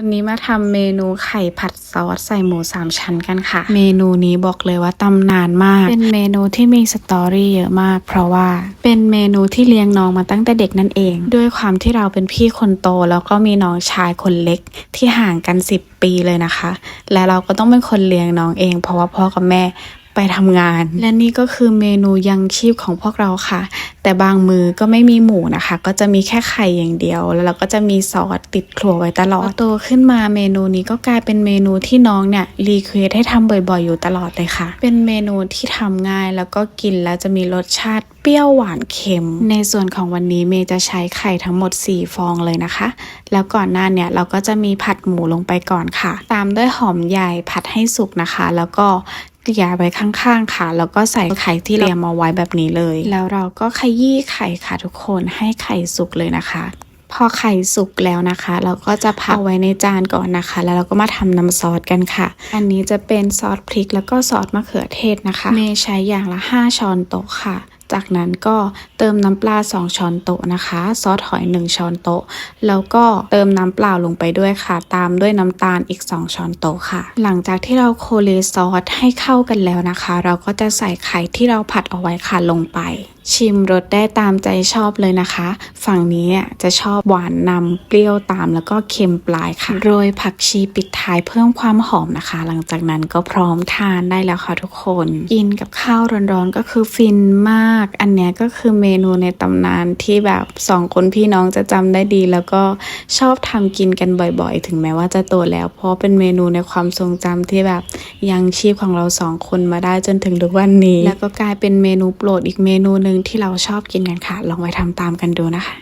วันนี้มาทำเมนูไข่ผัดซอสใส่หมูสามชั้นกันค่ะ เมนูนี้บอกเลยว่าตำนานมาก เป็นเมนูที่มีสตอรี่เยอะมาก เพราะว่าเป็นเมนูที่เลี้ยงน้องมาตั้งแต่เด็กนั่นเอง ด้วยความที่เราเป็นพี่คนโตแล้วก็มีน้องชายคนเล็กที่ห่างกัน 10 ปีเลยนะคะ และเราก็ต้องเป็นคนเลี้ยงน้องเอง เพราะว่าพ่อกับแม่ ไปทำงาน และนี่ก็คือเมนูยังชีพของพวกเราค่ะ แต่บางมือก็ไม่มีหมูนะคะ ก็จะมีแค่ไข่อย่างเดียว แล้วเราก็จะมีซอสติดครัวไว้ตลอดพอโตขึ้นมาเมนูนี้ก็กลายเป็นเมนูที่น้องเนี่ยรีเควสให้ทำบ่อยๆอยู่ตลอดเลยค่ะ เป็นเมนูที่ทำง่ายแล้วก็กินแล้วจะมีรสชาติเปรี้ยวหวานเค็ม ในส่วนของวันนี้เมย์จะใช้ไข่ทั้งหมด 4 ฟองเลยนะคะ แล้วก่อนหน้าเนี่ยเราก็จะมีผัดหมูลงไปก่อนค่ะ ตามด้วยหอมใหญ่ผัดให้สุกนะคะ แล้วก็ เกลี่ยไว้ข้างๆค่ะ แล้วก็ใส่ไข่ที่เตรียมมาไว้แบบนี้เลย แล้วเราก็ขยี้ไข่ค่ะทุกคนให้ไข่สุกเลยนะคะพอไข่สุกแล้วนะคะ เราก็จะพักเอาไว้ในจานก่อนนะคะ แล้วเราก็มาทำน้ำซอสกันค่ะ อันนี้จะเป็นซอสพริกแล้วก็ซอสมะเขือเทศนะคะ เมย์ใช้อย่างละ 5 ช้อนโต๊ะค่ะ จากนั้นก็เติมน้ำปลา 2 ช้อนโต๊ะนะคะ ซอสหอย 1 ช้อนโต๊ะ แล้วก็เติมน้ำเปล่าลงไปด้วยค่ะ ตามด้วยน้ำตาลอีก 2 ช้อนโต๊ะค่ะ หลังจากที่เราโคเลซอสให้เข้ากันแล้วนะคะ เราก็จะใส่ไข่ที่เราผัดเอาไว้ค่ะลงไป ชิมรสได้ตามใจชอบเลยนะคะ ฝั่งนี้จะชอบหวานนำเปรี้ยวตามแล้วก็เค็มปลายค่ะ โรยผักชีปิดท้ายเพิ่มความหอมนะคะ หลังจากนั้นก็พร้อมทานได้แล้วค่ะทุกคน กินกับข้าวร้อนๆก็คือฟินมากาก อันเนี้ยก็คือเมนูในตำนานที่แบบสองคนพี่น้องจะจำได้ดี แล้วก็ชอบทำกินกันบ่อยๆ ถึงแม้ว่าจะโตแล้ว เพราะเป็นเมนูในความทรงจำที่แบบยังชีพของเราสองคนมาได้จนถึงทุกวันนี้ แล้วก็กลายเป็นเมนูโปรดอีกเมนูหนึ่งที่เราชอบกินกันค่ะ ลองไปทำตามกันดูนะคะ